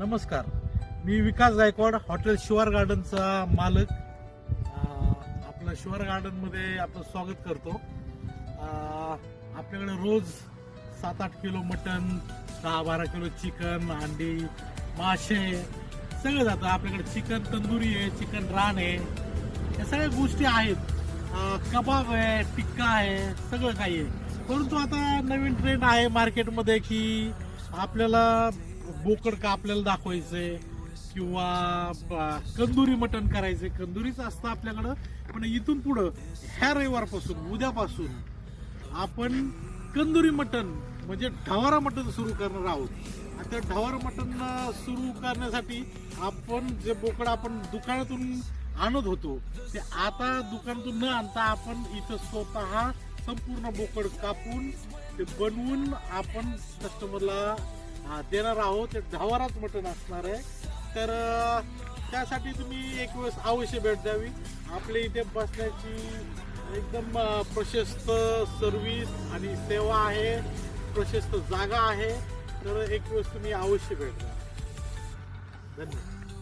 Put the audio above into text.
नमस्कार. मी विकास गायकवाड हॉटेल शिवार गार्डनचा मालक. आपलं शिवार गार्डनमध्ये आपलं स्वागत करतो. आपल्याकडे रोज सात आठ किलो मटन दहा बारा किलो चिकन अंडी मासे सगळं जातं. आपल्याकडे चिकन तंदुरी आहे चिकन रान आहे. या सगळ्या गोष्टी आहेत. कबाब आहे टिक्का आहे सगळं काही आहे. परंतु आता नवीन ट्रेंड आहे मार्केटमध्ये की आपल्याला बोकड का आपल्याला दाखवायचंय किंवा कंदुरी मटण करायचंय. कंदुरीच असतं आपल्याकडं पण इथून पुढं ह्या रविवारपासून उद्यापासून आपण कंदुरी मटण म्हणजे ढवारा मटण सुरू करणार आहोत. आणि त्या ढवारा मटण सुरू करण्यासाठी आपण जे बोकड आपण दुकानातून आणत होतो ते आता दुकानातून न आणता आपण इथं स्वतः संपूर्ण बोकड कापून ते बनवून आपण कस्टमरला देणार आहोत. ते ढवाराच मटण असणार आहे. तर त्यासाठी तुम्ही एक वेळेस अवश्य भेट द्यावी. आपल्या इथे बसण्याची एकदम प्रशस्त सर्विस आणि सेवा आहे. प्रशस्त जागा आहे. तर एक वेळेस तुम्ही अवश्य भेट द्या. धन्यवाद.